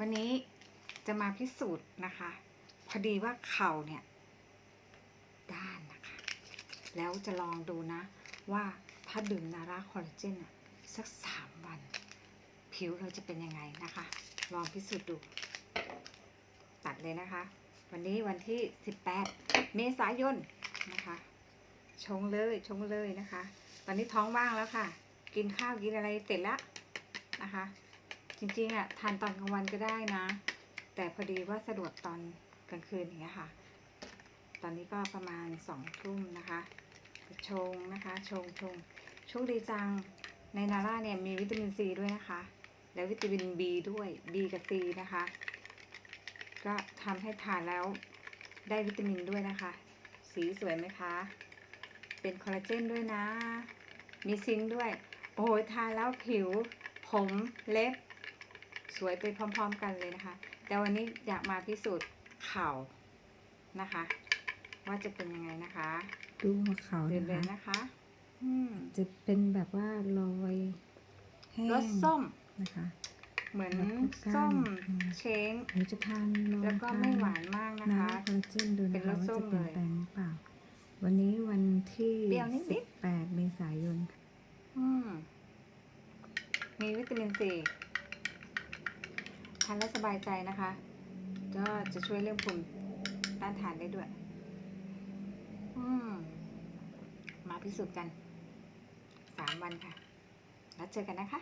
วันนี้จะมาพิสูจน์นะคะ พอดีว่าเข่าเนี่ย ด้านนะคะ แล้วจะลองดูนะ ว่าถ้าดื่มนาราคอลลาเจนอะสักสามวัน ผิวเราจะเป็นยังไงนะคะ ลองพิสูจน์ดู ตัดเลยนะคะ วันนี้วันที่ 18 เมษายนนะคะ ชงเลยชงเลยนะคะ ตอนนี้ท้องว่างแล้วค่ะ กินข้าวกินอะไรเสร็จแล้วนะคะ จริงๆอะทานตอนกลางวันก็ได้นะ แต่พอดีว่าสะดวกตอนกลางคืนอย่างเงี้ยค่ะ ตอนนี้ก็ประมาณสองทุ่มนะคะชงนะคะ ชงชงโชคดีจังในนาร่าเนี่ยมีวิตามินซีด้วยนะคะ และวิตามิน B ด้วย B กับ C นะคะ ก็ทำให้ทานแล้วได้วิตามินด้วยนะคะ สีสวยไหมคะ เป็นคอลลาเจนด้วยนะ มีซิงค์ด้วย โอ้ยทานแล้วผิว ผมเล็บ สวยไปพร้อม ๆ กันเลยนะคะ แต่วันนี้อยากมาพิสูจน์เข่านะคะ ว่าจะเป็นยังไงนะคะ ดูหัวเขาเดินนะเลยคะนะคะ อืมจะเป็นแบบว่ารอยแห้งรสส้มนะคะ เหมือนแล้วก็ก้านส้มอืมเช้งหนูจะทานลองแล้วก็ทานไม่หวานมากนะน้ำคะคอลลาเจนดูเป็นะนรคะสว่าส้จะมเปลี่ยนเลยแปลงหรือเปล่า วันนี้วันที่เปรี้ยวนิดๆ18เมษายนค่ะอืมมีวิตามินซี ทานแล้วสบายใจนะคะ ก็จะช่วยเรื่องภูมิต้านทานได้ด้วย อืม มาพิสูจน์กัน สามวันค่ะ แล้วเจอกันนะคะ